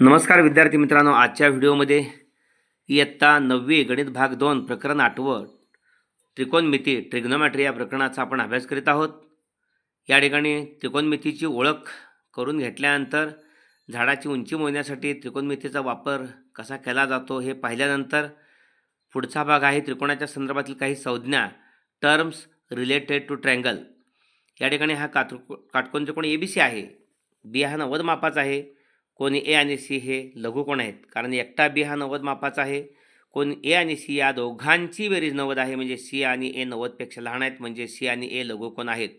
नमस्कार विद्यार्थी मित्रांनो आजच्या व्हिडिओमध्ये इयत्ता नववी गणित भाग दोन प्रकरण आठवं त्रिकोणमिती ट्रिग्नोमॅट्री या प्रकरणाचा आपण अभ्यास करीत आहोत या ठिकाणी त्रिकोणमितीची ओळख करून घेतल्यानंतर झाडाची उंची मोजण्यासाठी त्रिकोणमितीचा वापर कसा केला जातो हे पाहिल्यानंतर पुढचा भाग आहे त्रिकोणाच्या संदर्भातील काही संज्ञा टर्म्स रिलेटेड टू ट्रँगल या ठिकाणी हा कात्र काटकोण त्रिकोण ए बी सी आहे बी हा नव्वद मापाचा आहे कोणी ए आणि सी हे लघुकोण आहेत कारण एकटा बी हा नव्वद मापाचा आहे कोण ए आणि सी या दोघांची बेरीज नव्वद आहे म्हणजे सी आणि ए नव्वदपेक्षा लहान आहेत म्हणजे सी आणि ए लघुकोण आहेत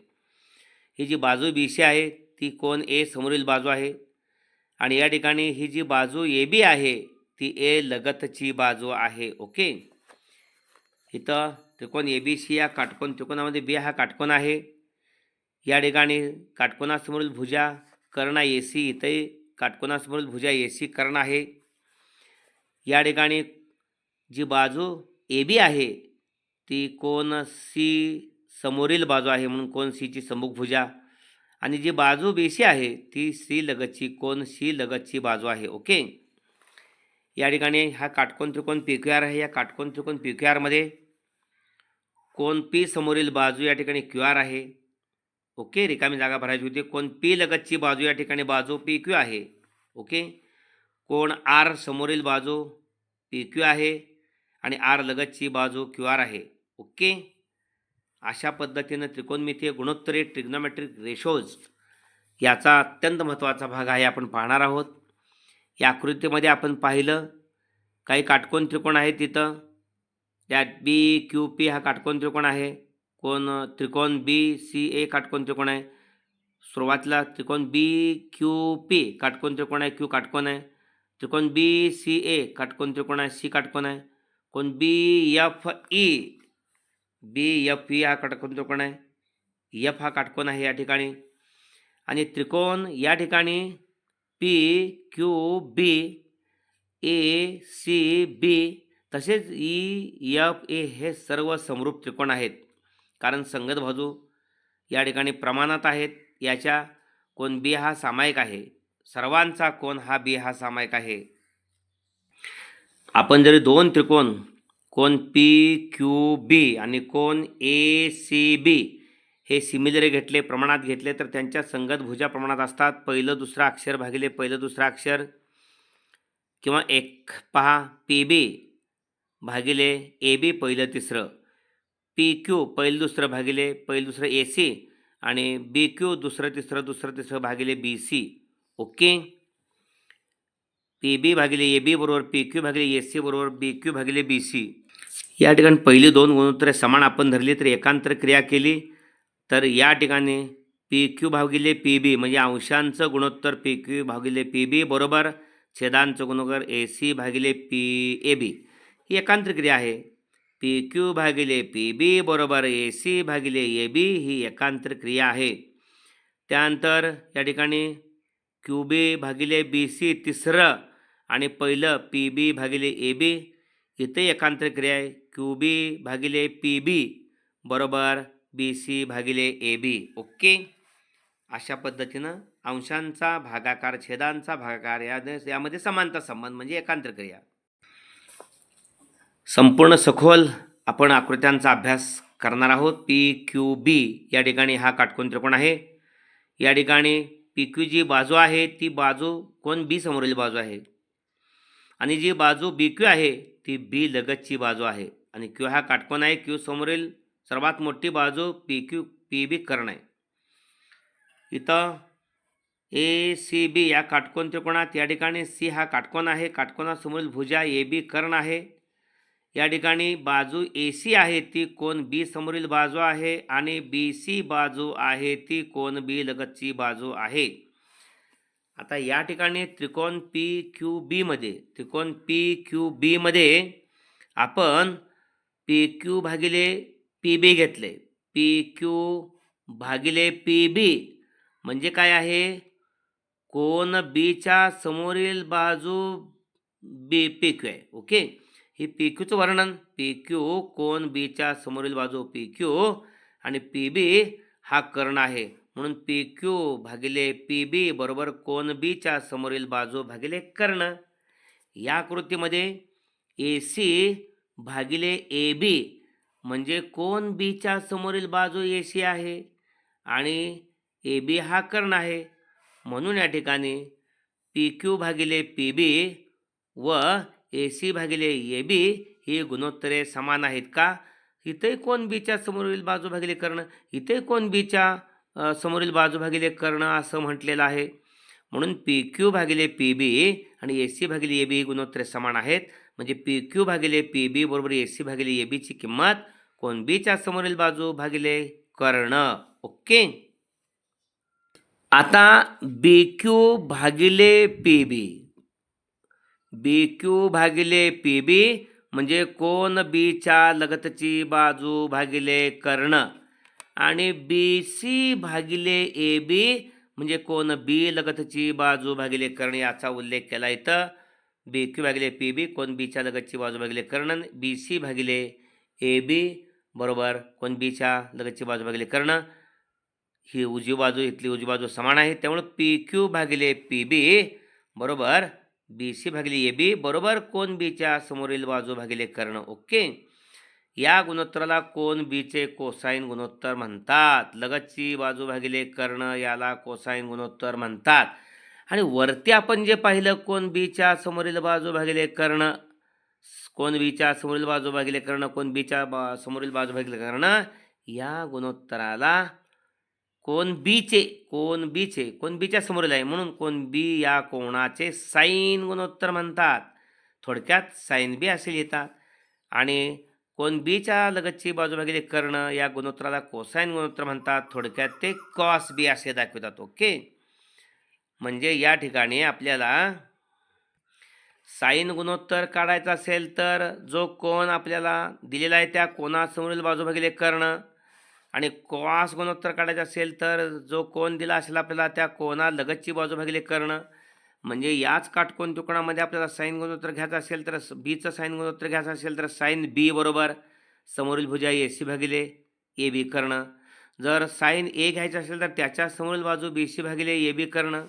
ही जी बाजू बी सी आहे ती कोण ए समोरील बाजू आहे आणि या ठिकाणी ही जी बाजू ए बी आहे ती ए लगतची बाजू आहे ओके इथं त्रिकोण ए बी सी या काटकोण त्रिकोणामध्ये बी हा काटकोण आहे या ठिकाणी काटकोणासमोरील भुजा कर्णा ए सी इथंही काटकोनासमोर भुजा ए सी कर्ण आहे या ठिकाणी जी बाजू ए बी आहे ती कोण सी समोरील बाजू आहे म्हणून कोण सीची सम्मुख भुजा आणि जी बाजू बी सी आहे ती सी लगतची कोण सी लगतची बाजू आहे ओके या ठिकाणी हा काटकोन त्रिकोण पी क्यू आर आहे या काटकोन त्रिकोण पी क्यू आरमध्ये कोण पी समोरील बाजू या ठिकाणी क्यू आर आहे ओके रिकामी जागा भरायची होती कोण पी लगतची बाजू या ठिकाणी बाजू पी क्यू आहे ओके कोण आर समोरील बाजू पी क्यू आहे आणि आर लगतची बाजू क्यू आर आहे ओके अशा पद्धतीनं त्रिकोणमितीय गुणोत्तरी ट्रिग्नोमॅट्रिक रेशोज याचा अत्यंत महत्त्वाचा भाग आहे आपण पाहणार आहोत या आकृतीमध्ये आपण पाहिलं काही काटकोण त्रिकोण आहे तिथं त्यात बी क्यू पी हा काटकोण त्रिकोण आहे कोण त्रिकोण बी सी ए काटकोण त्रिकोण आहे सुरुवातीला त्रिकोण बी क्यू पी काटकोण त्रिकोण आहे क्यू काटकोण आहे त्रिकोण बी सी ए काटकोण त्रिकोण आहे सी काटकोण आहे कोण B F E B F E हा काटकोन त्रिकोण आहे एफ हा काटकोण आहे या ठिकाणी आणि त्रिकोण या ठिकाणी P Q B A C B तसेच ई एफ ए हे सर्व समरूप त्रिकोण आहेत कारण संगत बाजू या ठिकाणी प्रमाणात आहेत याच्या कोण बी हा सामायिक आहे सर्वांचा कोण हा बी हा सामायिक आहे आपण जरी दोन त्रिकोण कोण पी क्यू बी आणि कोण ए सी बी हे सिमिलरी घेतले प्रमाणात घेतले तर त्यांच्या संगत भुजा प्रमाणात असतात पहिलं दुसरं अक्षर भागिले पहिलं दुसरं अक्षर किंवा एक पहा पी बी भागिले ए बी पहिलं तिसरं पी क्यू पहिलं दुसरं भागिले पहिलं दुसरं ए सी आणि बी क्यू दुसरं तिसरं दुसरं तिसरं भागिले B C okay P B भागिले ए बी बरोबर पी क्यू भागिले ए सी बरोबर बी क्यू भागिले बी सी या ठिकाणी पहिली दोन गुणोत्तरे समान आपण धरली तर एकांतर क्रिया केली तर या ठिकाणी पी क्यू भागिले पी बी म्हणजे अंशांचं गुणोत्तर पी क्यू भागिले पी बी बरोबर छेदांचं गुणोत्तर ए सी भागिले पी ए बी ही एकांतर क्रिया आहे पी क्यू भागिले पी बी बरोबर ए सी भागिले ए बी ही एकांतर क्रिया आहे त्यानंतर या ठिकाणी क्यू बी भागिले बी सी तिसरं आणि पहिलं पी बी भागिले ए बी इथे एकांतर क्रिया आहे क्यू बी भागिले पी बी बरोबर बी सी भागिले ए बी ओके अशा पद्धतीनं अंशांचा भागाकार छेदांचा भागाकार या यामध्ये समानता संबंध म्हणजे एकांतर क्रिया संपूर्ण सखोल आपण आकृत्यांचा अभ्यास करणार आहोत पी क्यू बी या ठिकाणी हा काटकोन त्रिकोण आहे या ठिकाणी पी क्यू जी बाजू आहे ती बाजू कोण बी समोरील बाजू आहे आणि जी बाजू बी क्यू आहे ती बी लगतची बाजू आहे आणि क्यू हा काटकोन आहे क्यू समोरील सर्वात मोठी बाजू पी क्यू पी बी कर्ण आहे इथं ए सी बी या काटकोन त्रिकोणात या ठिकाणी सी हा काटकोन आहे काटकोणासमोरील भुजा ए बी कर्ण आहे या ठिकाणी बाजू ए सी आहे ती कोण बी समोरील बाजू आहे आणि बी सी बाजू आहे ती कोण बी लगतची बाजू आहे आता या ठिकाणी त्रिकोण पी क्यू बीमध्ये त्रिकोण पी क्यू बीमध्ये आपण पी क्यू भागिले पी बी घेतले पी क्यू भागिले पी बी म्हणजे काय आहे कोण बीच्या समोरील बाजू बी पी क्यू आहे ओके ही पी क्यूचं वर्णन पी क्यू कोण बीच्या समोरील बाजू पी क्यू आणि पी बी हा कर्ण आहे म्हणून पी क्यू भागिले पी बी बरोबर कोण बीच्या समोरील बाजू भागिले कर्ण या कृतीमध्ये ए सी भागिले ए बी म्हणजे कोन बीच्या समोरील बाजू ए सी आहे आणि ए बी हा कर्ण आहे म्हणून या ठिकाणी पी क्यू भागिले पी बी व ए सी भागिले ए बी ही गुणोत्तरे समान आहेत का इथे कोण बीच्या समोरील बाजू भागिले करणं इथे कोण बीच्या समोरील बाजू भागिले करणं असं म्हटलेलं आहे म्हणून पी क्यू भागिले पी बी आणि ए सी भागिले ए बी ही गुणोत्तरे समान आहेत म्हणजे पी क्यू भागिले पी बी बरोबर ए सी भागिले ए बीची किंमत कोण बीच्या समोरील बाजू भागिले करणं ओके आता बी क्यू भागिले पी बी बी क्यू भागिले पी बी म्हणजे कोण बीच्या लगतची बाजू भागिले कर्ण आणि बी सी भागिले ए बी म्हणजे कोण बी लगतची बाजू भागिले कर्ण याचा उल्लेख केला इथं बी क्यू भागिले पी बी कोण बीच्या लगतची बाजू भागिले कर्ण बी सी भागिले ए बी बरोबर कोण बीच्या लगतची बाजू भागिले कर्ण ही उजवी बाजू इथली उजी बाजू समान आहे त्यामुळे पी क्यू भागिले पी बी बरोबर बी सी भागिले ए बी बरोबर कोण बीच्या समोरील बाजू भागिले कर्ण ओके या गुणोत्तराला कोण बीचे कोसाईन गुणोत्तर म्हणतात लगतची बाजू भागिले कर्ण याला कोसाईन गुणोत्तर म्हणतात आणि वरती आपण जे पाहिलं कोण बीच्या समोरील बाजू भागिले कर्ण कोण बीच्या समोरील बाजू भागिले कर्ण कोण बीच्या बा समोरील बाजू भागिले कर्ण या गुणोत्तराला कोण बीचे कोण बीचे कोण बीच्या समोरील आहे म्हणून कोण बी या कोणाचे साईन गुणोत्तर म्हणतात थोडक्यात साईन बी असे लिहितात आणि कोण बीच्या लगतची बाजू भागिले करणं या गुणोत्तराला कोसाईन गुणोत्तर म्हणतात थोडक्यात ते कॉस बी असे दाखवतात ओके म्हणजे या ठिकाणी आपल्याला साईन गुणोत्तर काढायचं असेल तर जो कोण आपल्याला दिलेला आहे त्या कोणासमोरील बाजू भागिले करणं आणि कॉस गुणोत्तर काढायचं असेल तर जो कोण दिला असेल आपल्याला त्या कोणा लगतची बाजू भागिले करणं म्हणजे याच काटकोण तुकडामध्ये आपल्याला साईन गुणोत्तर घ्यायचं असेल तर बीचं साईन गुणोत्तर घ्यायचं असेल तर साईन बी बरोबर समोरील भुजा ए सी भागिले ए बी करणं जर साईन ए घ्यायचं असेल तर त्याच्या समोरील बाजू बी सी भागिले ए बी करणं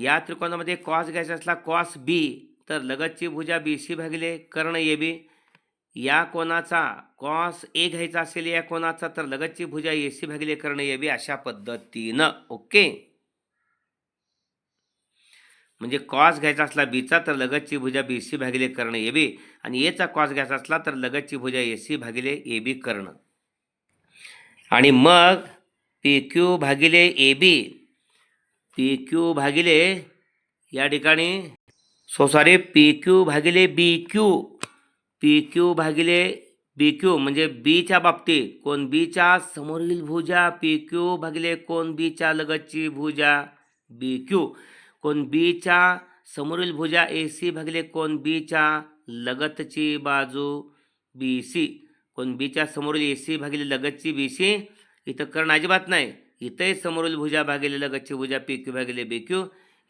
या त्रिकोणामध्ये कॉस घ्यायचा असला कॉस बी तर लगतची भुजा बी सी भागिले करणं ए बी या कोणाचा कॉस ए घ्यायचा असेल या कोणाचा तर लगतची भुजा ए सी भागिले करणे यावी अशा पद्धतीनं ओके म्हणजे कॉस घ्यायचा असला बीचा तर लगतची भुजा बी सी भागिले करणं ए बी आणि एचा कॉस घ्यायचा असला तर लगतची भुजा ए सी भागिले ए बी करणं आणि मग पी क्यू भागिले ए बी पी क्यू भागिले या ठिकाणी सो सॉरी पी क्यू भागिले बी क्यू पी क्यू भागिले बी क्यू म्हणजे बीच्या बाबतीत कोण बीच्या समोरील भुजा पी क्यू भागिले कोण बीच्या लगतची भुजा बी क्यू कोण बीच्या समोरील भुजा ए सी भागिले कोण बीच्या लगतची बाजू बी सी कोण बीच्या समोरील ए सी भागिले लगतची बी सी इथं करणं अजिबात नाही इथंही समोरील भुजा भागिले लगतची भुजा पी क्यू भागिले बी क्यू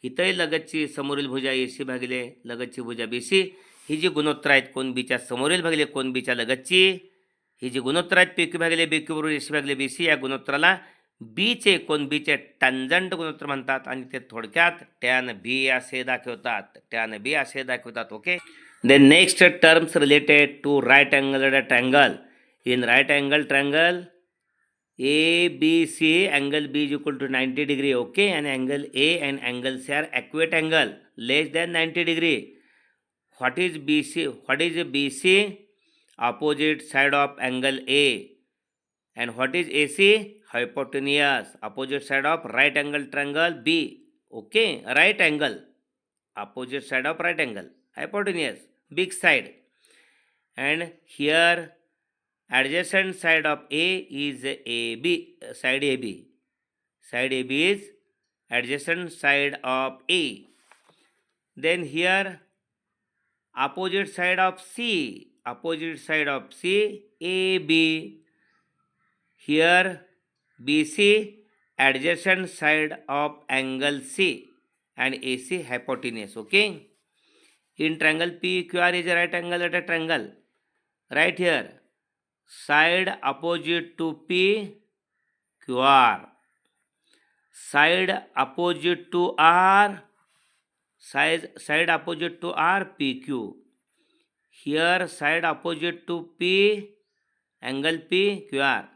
इथंही लगतची समोरील भुजा ए सी भागिले लगतची भुजा बी सी ही जी गुणोत्तर आहेत कोण बीच्या समोरील भागले कोण बीच्या लगतची ही जी गुणोत्तर आहेत पी क्यू भागले बी क्यू बरोबर एसी भागले बी सी या गुणोत्तराला बीचे कोण बीचे टॅन्जंट गुणोत्तर म्हणतात आणि ते थोडक्यात टॅन बी असे दाखवतात टॅन बी असे दाखवतात okay then next terms related to right angle triangle in right angle triangle A B C angle B is equal to ninety degree okay and angle A and angle C are acute angle less than ninety degree what is BC? What is BC? Opposite side of angle A. And what is AC? Hypotenuse. Opposite side of right angle triangle B. Okay, right angle. Opposite side of right angle. Hypotenuse. Big side. And here adjacent side of A is AB. Side AB. Side AB is adjacent side of A. Then here opposite side of C, opposite side of C, AB. Here, BC, adjacent side of angle C and AC hypotenuse. Okay. In triangle PQR is a right angle at a triangle. Right here, side opposite to PQR, side opposite to R, Side opposite to R, PQ. Here side opposite to P, angle PQR.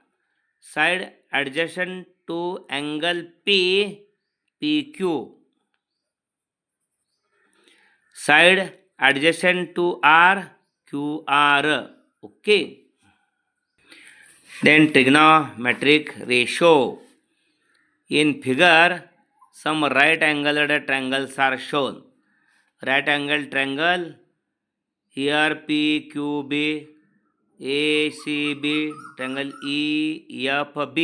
Side adjacent to angle P, PQ. Side adjacent to R, QR. Okay. Then trigonometric ratio. In figure, some right angled triangles are shown. Right angled triangle here P, Q, B, A, C, B, triangle EFB.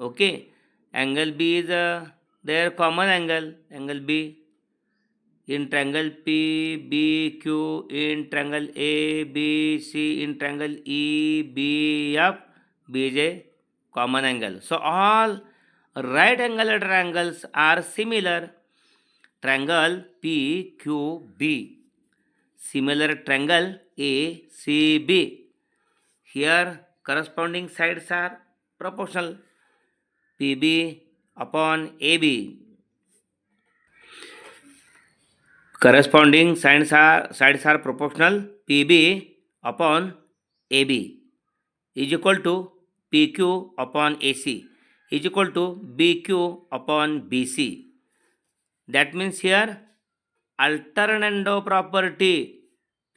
Okay, angle B is uh, their common angle, angle B. In triangle PBQ, in triangle ABC, in triangle EBF, B is a common angle. So all right angle triangles are similar. Triangle PQB. Similar triangle ACB. Here corresponding sides are proportional. PB upon AB. Corresponding sides are, sides are proportional. PB upon AB is equal to PQ upon AC is equal to BQ upon BC that means here alternando property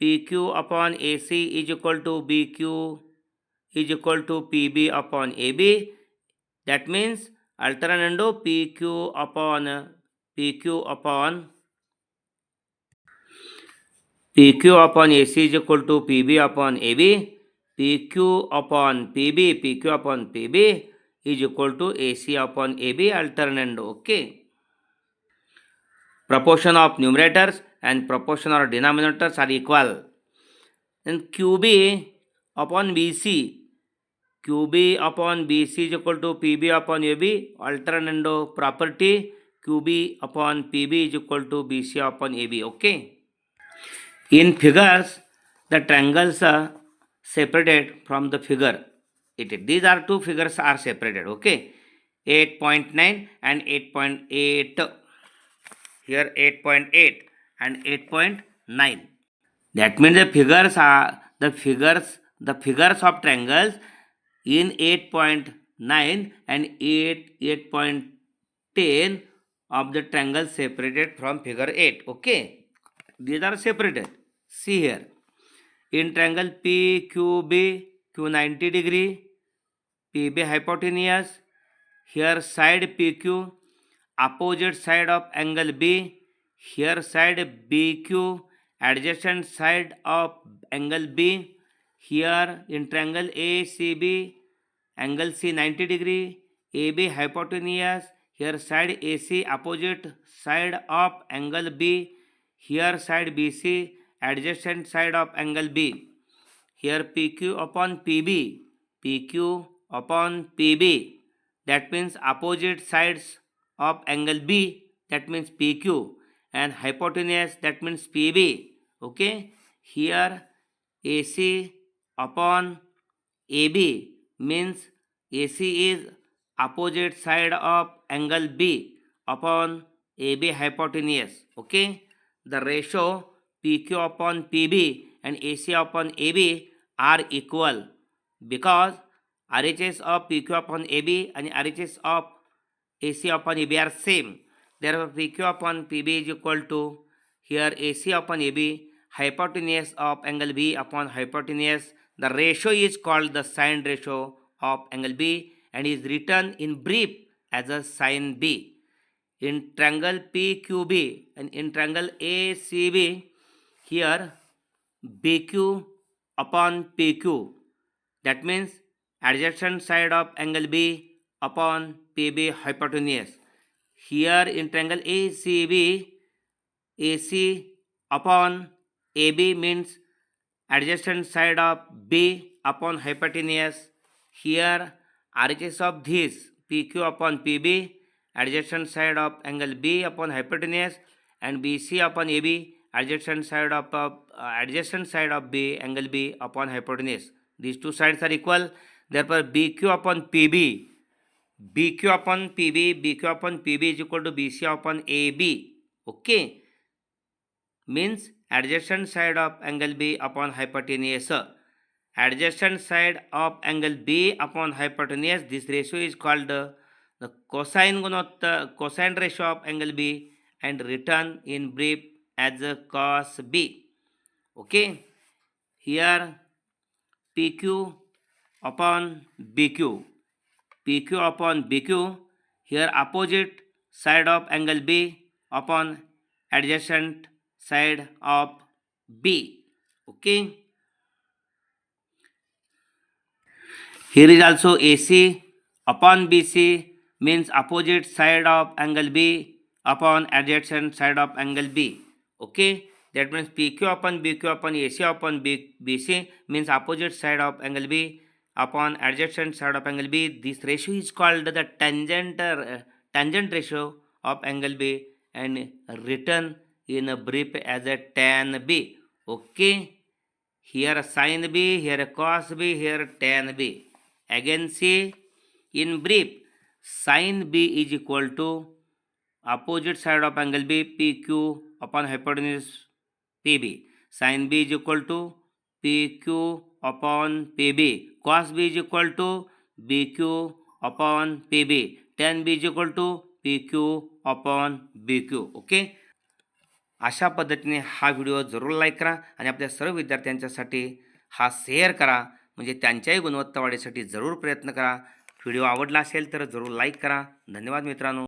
PQ upon AC is equal to BQ is equal to PB upon AB that means alternando PQ upon PQ upon PQ upon AC is equal to PB upon AB PQ upon PB PQ upon PB is equal to AC upon AB alternando. Okay. Proportion of numerators and proportion of denominators are equal. Then QB upon BC. QB upon BC is equal to PB upon AB alternando property. QB upon PB is equal to BC upon AB. Okay. In figures, the triangles are separated from the figure. These are two figures are separated, okay? 8.9 and 8.8. Here 8.8 and 8.9. That means the figures are the figures, the figures of triangles in 8.9 and 8, 8.10 of the triangle separated from figure 8. Okay. These are separated. See here. In triangle PQB, Q90 degree, P hypotenuse. Here side PQ, opposite side of angle B. Here side BQ, adjacent side of angle B. Here in triangle ACB, angle C 90 degree. AB hypotenuse. Here side AC, opposite side of angle B. Here side BC, adjacent side of angle B. Here PQ upon PB. PQ upon PB that means opposite sides of angle B that means PQ and hypotenuse that means PB okay here AC upon AB means AC is opposite side of angle B upon AB hypotenuse okay the ratio PQ upon PB and AC upon AB are equal because RHS of PQ upon AB and RHS of AC upon AB are same. Therefore, PQ upon PB is equal to here AC upon AB. hypotenuse of angle B upon hypotenuse. The ratio is called the sine ratio of angle B and is written in brief as a sine B. In triangle PQB and in triangle ACB, here BQ upon PQ. That means adjacent side of angle B upon PB hypotenuse. Here in triangle ACB, AC upon AB means adjacent side of B upon hypotenuse. Here RHS of this PQ upon PB, adjacent side of angle B upon hypotenuse and BC upon AB, adjacent side of, uh, adjacent side of B, angle B upon hypotenuse. These two sides are equal therefore bq upon pb bq upon pb bq upon pb is equal to bc upon ab okay means adjacent side of angle b upon hypotenuse adjacent side of angle b upon hypotenuse this ratio is called the cosine gunotta cosine ratio of angle b and written in brief as a cos b okay here pq upon BQ. PQ upon BQ here opposite side of angle B upon adjacent side of B. Okay. Here is also AC upon BC means opposite side of angle B upon adjacent side of angle B. Okay. That means PQ upon BQ upon AC upon BC means opposite side of angle B upon adjacent side of angle B. This ratio is called the tangent, uh, tangent ratio of angle B and written in a brief as a tan B. Okay. Here sine B, here cos B, here tan B. Again see in brief sine B is equal to opposite side of angle B PQ upon hypotenuse PB. Sine B is equal to PQ upon P B cos B is equal to B Q upon P B tan B is equal to P Q upon B Q okay अशा पद्धतीने हा video जरूर like करा आणि आपल्या सर्व विद्यार्थ्यांच्यासाठी हा share करा म्हणजे त्यांच्याही गुणवत्ता वाढीसाठी जरूर प्रयत्न करा व्हिडिओ आवडला असेल तर जरूर लाईक करा धन्यवाद मित्रांनो